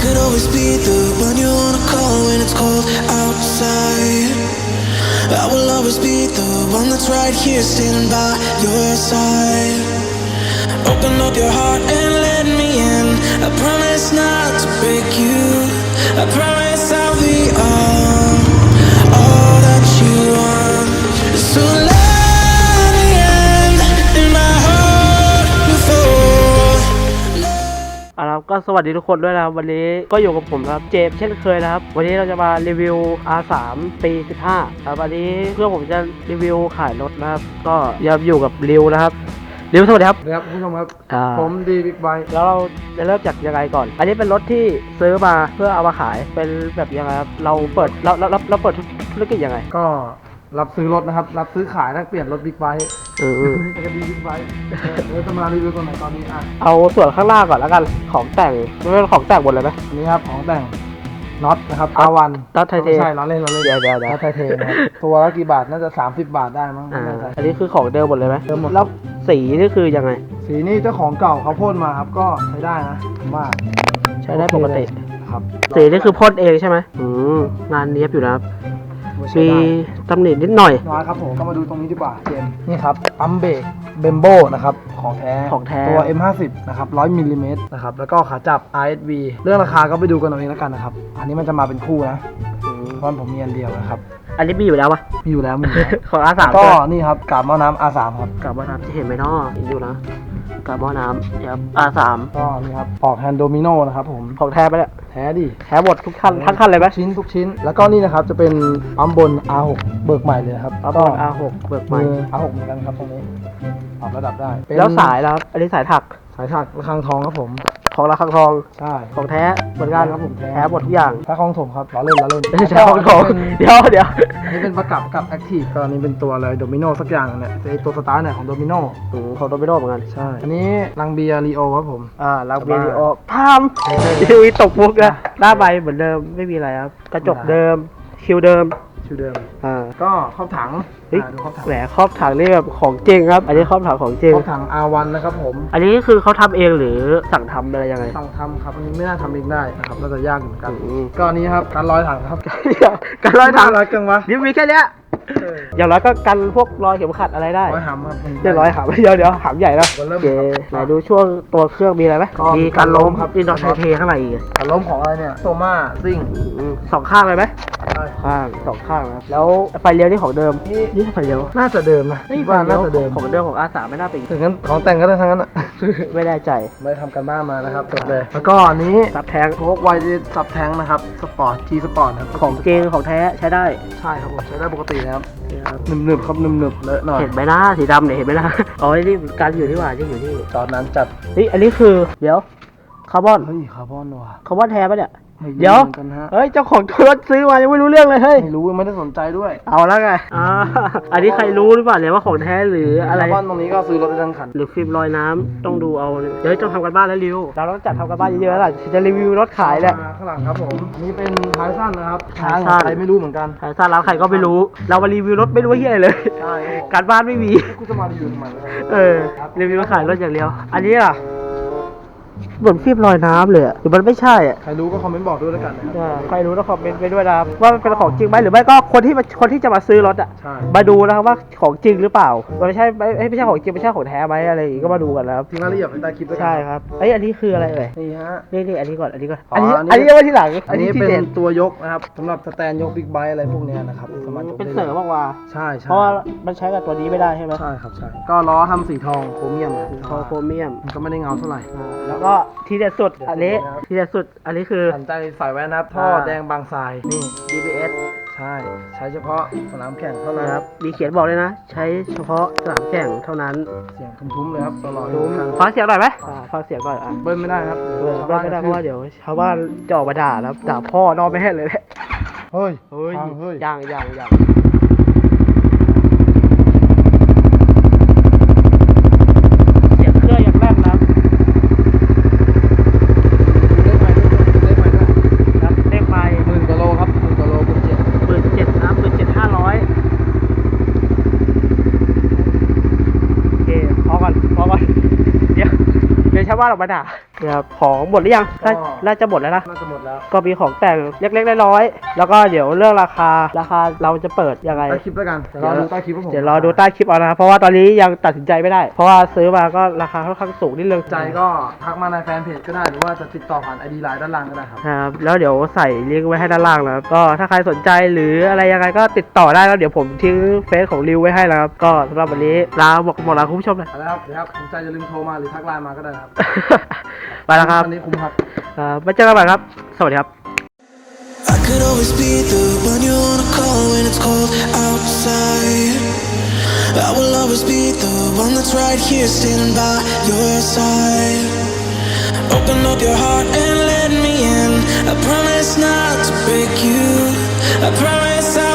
could always be the one you wanna call when it's cold outside. I will always be the one that's right here standing by your side. Open up your heart and let me in. I promise not to break you. I promise ก็สวัสดีทุกคนด้วยนะครับ วันนี้ก็อยู่กับผมนะครับเจมส์เช่นเคยนะครับ วันนี้เราจะมารีวิว R3 ปี 15ครับวันนี้เพื่อผมจะรีวิวขายรถนะครับ ก็ยังอยู่กับริวนะครับริวสวัสดีครับสวัสดีครับคุณผู้ชมครับ อ่า ผมดีบิ๊กไบค์แล้วเราจะเริ่มจากยังไงก่อน อันนี้เป็นรถที่ซื้อมาเพื่อเอามาขายเป็นแบบยังไงครับเราเปิดเราเราเราเราเปิดธุรกิจยังไง ก็ รับซื้อรถนะครับ รับซื้อขายแลกเปลี่ยนรถบิ๊กไบค์เออจะกันดีบิ๊กไบค์เราจะมารีวิวตัวไหนตอนนี้อะเอาส่วนข้างล่างก่อนแล้วกัน ของแต่งไม่เป็นของแต่งหมดเลยไหม อันนี้ครับของแต่งน็อตนะครับอาวันน็อตไทเท ไม่ใช่ล้อเล่นล้อเล่นเดี๋ยวเดี๋ยวเดี๋ยวน็อตไทเทนะครับตัวละกี่บาทน่าจะ 30 บาทได้มั้งไม่อ่าแน่ใจ อันนี้คือของเดิมหมดเลยไหมเดิมหมด แล้วสีนี่คือยังไง สีนี่เจ้าของเก่าเขาพ่นมาครับก็ใช้ได้นะผมว่าใช้ได้ปกติครับ สีนี่คือพ่นเองใช่ไหมอืมงานเนี้ยบอยู่นะครับ ใช้มีได้ตำหนินิดหน่อยน้อยครับผมก็มาดูตรงนี้ดีกว่าเจมส์นี่ครับปั๊มเบรกเบมโบนะครับของแท้ ของแท้ ตัว M50 นะครับ 100มิลลิเมตรนะครับ แล้วก็ขาจับ RSV เรื่องราคาก็ไปดูกันเอาเองแล้วกันนะครับ อันนี้มันจะมาเป็นคู่นะอืมเพราะผมมีอันเดียวนะครับ อันนี้มีอยู่แล้วปะมีอยู่แล้วมีอยู่แล้วของอาสามก็นี่ครับกาบหม้อน้ำ R3 ครับกลับมาน้ำจะเห็นไหมเนาะเห็นอยู่นะกลับมาน้ำครับอาสามก็นี่ครับ ออกแฮนด์โดมิโนนะครับผม ของแท้ไปแล้ว แท้ดิแท้หมดทุกคันทั้งคันเลยไหมทุกชิ้นทุกชิ้น แล้วก็นี่นะครับจะเป็นปั๊มบน R6 เบิกใหม่เลยนะครับปั๊มบน R6 เบิกใหม่มือ R6 เหมือนกันครับตรงนี้ปรับระดับได้เป็นแล้วสายแล้วครับอันนี้สายถัก สายถักระฆังทองครับผม ของราคาทองใช่ของแท้เหมือนกันครับผมแท้แท้หมดทุกอย่างถ้าคลองถมครับล้อเล่นล้อเล่นไม่ใช่ของทองเดี๋ยวเดี๋ยวอันนี้เป็นประกับกับแอคทีฟก็อันนี้เป็นตัวอะไรโดมิโนสักอย่างเนี่ยไอตัวสตาร์ทเนี่ยของโดมิโนอืมของโดมิโนเหมือนกันใช่อันนี้ลังเบียร์ลีโอครับผมอ่าลังเบียร์แต่ดีว่าโอพามทีวีตกมุกนะหน้าใบเหมือนเดิมไม่มีอะไรครับกระจกเดิมคิวเดิมชื่อเดิมอ่า ก็ครอบถังเฮ้ยอ่าดูครอบถังแหมครอบถังนี่แบบของจริงครับ อันนี้ครอบถังของจริง ครอบถัง R1 นะครับผม อันนี้คือเขาทำเองหรือสั่งทำอะไรยังไงสั่งทำครับอันนี้ไม่น่าทำเองได้นะครับน่าจะยากอยู่เหมือนกัน อืมก็อันนี้ครับการลอยถังครับ เดี๋ยวกันรอยถังน่ารักจังวะ นี่มีแค่เนี้ย อย่างน้อยก็กันพวกรอยเข็มขัดอะไรได้ร้อยหำครับเรียบร้อยหามเดี๋ยวเดี๋ยวหามใหญ่แล้ววันเริ่โอมเคครับไหนดูช่วงตัวเครื่องมีอะไรไหมก็มีมีการล้มการล้มครับมีน็อตไทเทข้างในอีกการล้มของอะไรเนี่ยโซมาซิ่งอืมสองข้างเลยไหมใช่ข้างสองข้างนะครับแล้วไฟเลี้ยวนี่ของเดิมนี่นี่ไฟเลี้ยวน่าจะเดิมนะเฮ้ยคิดว่าน่าจะเดิมของเดิมของอาสาไม่น่าเป็นถึงงั้นของแต่งก็ได้ทั้งนั้นอะไม่แน่ใจไม่ทำกันบ้านมานะครับจบเลย แล้วก็อันนี้ซับแทงโชคไวดีซับแทงนะครับสปอร์ตทีสปอร์ตครับของจริงของแท้ใช้ได้ใช่ครับผมใช้ได้ปกตินะครับนี่ครับหนึบๆครับหนึบๆเลอะหน่อย เห็นไหมนะสีดำเนี่ยเห็นไหมนะอ๋อนี่การอยู่ที่ว่าที่อยู่ที่ตอนนั้นจัดนี่อันนี้คือ เดี๋ยว คาร์บอน เฮ้ยคาร์บอนว่ะคาร์บอนแท้ปะเนี่ย ไม่รู้เดี๋ยวเหมือนกันฮะเฮ้ย เจ้าของรถซื้อมา ยังไม่รู้เรื่องเลย เฮ้ย ไม่รู้ไม่ได้สนใจด้วยเอาแล้วไงอ่าอันนี้ใครรู้หรือเปล่าเนี่ยว่าของแท้หรืออะไร คาร์บอนตรงนี้ก็ซื้อรถได้ทั้งคัน หรือฟิล์มลอยน้ำต้องดูเอาเนี่ยเดี๋ยวต้องทำกันบ้านแล้วริว เราต้องจัดทำกันบ้านเยอะๆแล้วล่ะจะรีวิวรถขายแหละ ข้างหลังครับผมอันนี้เป็นท้ายสั้นนะครับท้ายทางสั้น ใครไม่รู้เหมือนกันขายซาร้านใครก็ไม่รู้ เรามารีวิวรถไม่รู้เฮียอะไรเลย ใช่ครับผมการบ้านไม่มี กูจะมารีวิวทำไมวะเออรีวิวขายรถอย่างเดียว อันนี้ล่ะ เหมือนฟิล์มลอยน้ำเลยอะหรือมันไม่ใช่อะใครรู้ก็คอมเมนต์บอกด้วยแล้วกันนะครับ อ่าใครรู้ต้องคอมเมนต์ไปด้วยนะครับว่ามันเป็นของจริงไหมหรือไม่ก็คนที่มาคนที่จะมาซื้อรถอะใช่ มาดูนะครับว่าของจริงหรือเปล่ามันไม่ใช่ไม่ไม่ใช่ของจริงไม่ใช่ของแท้ไหมอะไรอย่างงี้ก็มาดูกันนะครับทิ้งรายละเอียดไว้ใต้คลิปด้วยกันใช่ครับเอ้ยอันนี้คืออะไรเอ่ยนี่ฮะ นี่นี่อันนี้ก่อนอันนี้ก่อนอ๋อัอนนี้อันนี้อันนี้ยังไม่ที่หลังอันนี้ที่เป็นเด่นตัวยกนะครับสำหรับสแตนยกบิ๊กไบค์อะไรพวกเนี้ยนะครับสามารถยกเป็นได้เสริมออกมาใช่ใช่เพราะว่ามันใช้กับตัวนี้ไม่ได้ใช่ไหมใช่ครับใช่ก็ล้อทำสีทองโครเมียมนะคอโครเมียมมันก็ไม่ได้เงาเท่าไหร่อ่าแล้วก็ทีเด็ดสุดอันนี้ครับทีเด็ดสุดอันนี้คือสนใจสายแว่นนะครับท่ออ่าแดงบางทราย นี่ DBS ใช่ ใช้เฉพาะสนามแข่งเท่านั้นนะครับ มีเขียนบอกเลยนะ ใช้เฉพาะสนามแข่งเท่านั้น เสียงทุ้มๆเลยครับตลอดฟังเสียงหน่อยไหมอ่าฟังเสียงก่อนอะเบิ้ลไม่ได้ครับเออไม่ได้เพราะว่าเดี๋ยวชาวบ้านจะออกมาด่าแล้วด่าพ่อนอนไม่ให้เลยแหละเฮ้ยเฮ้ยฟังเฮ้ยยังยังยังเสียงเครื่องยังแน่นนะ ได้ไหมได้ไหมได้ ครับเลขไมล์ หมื่นกว่าโลครับหมื่นกว่าโลคุณเจ็ด หมื่นเจ็ดนะหมื่นเจ็ดห้าร้อยโอเคพอก่อนพอก่อนเดี๋ยวเดี๋ยวชาว บ้านออกมาด่านะครับของหมดหรือยังน่าก็น่าจะหมดแล้วนะน่าจะหมดแล้ว ก็มีของแต่งเล็กๆน้อยๆแล้วก็เดี๋ยวเรื่องราคาราคาเราจะเปิดยังไงใต้คลิปแล้วกันเดี๋ยวรอดูใต้คลิปว่าผมเดี๋ยวรอดูใต้คลิปเอานะครับเพราะว่าตอนนี้ยังตัดสินใจไม่ได้ เพราะว่าซื้อมาก็ราคาค่อนข้างสูงนิดนึงใจก็ทักมาในแฟนเพจก็ได้หรือว่าจะติดต่อผ่านไอดีไลน์ด้านล่างก็ได้ครับครับแล้วเดี๋ยวใส่ลิงก์ไว้ให้ด้านล่างแล้วก็ถ้าใครสนใจหรืออะไรยังไงก็ติดต่อได้แล้วเดี๋ยวผมทิ้งเฟซของริวไว้ให้แล้วครับก็สำหรับวันนี้ลาบอกหมดลาคุณผู้ชมนะเอาละครับเดี๋ยวครับสนใจอย่าลืมโทรมาหรือทักไลน์มาก็ได้ครับไปแล้วครับวันนี้คุ้มครับอ่ามาเจอกันใหม่ครับ สวัสดีครับ I could always be the one you wanna call when it's cold outside. I will always be the one that's right here standing by your side. Open up your heart and let me in. I promise not to break you. I promise.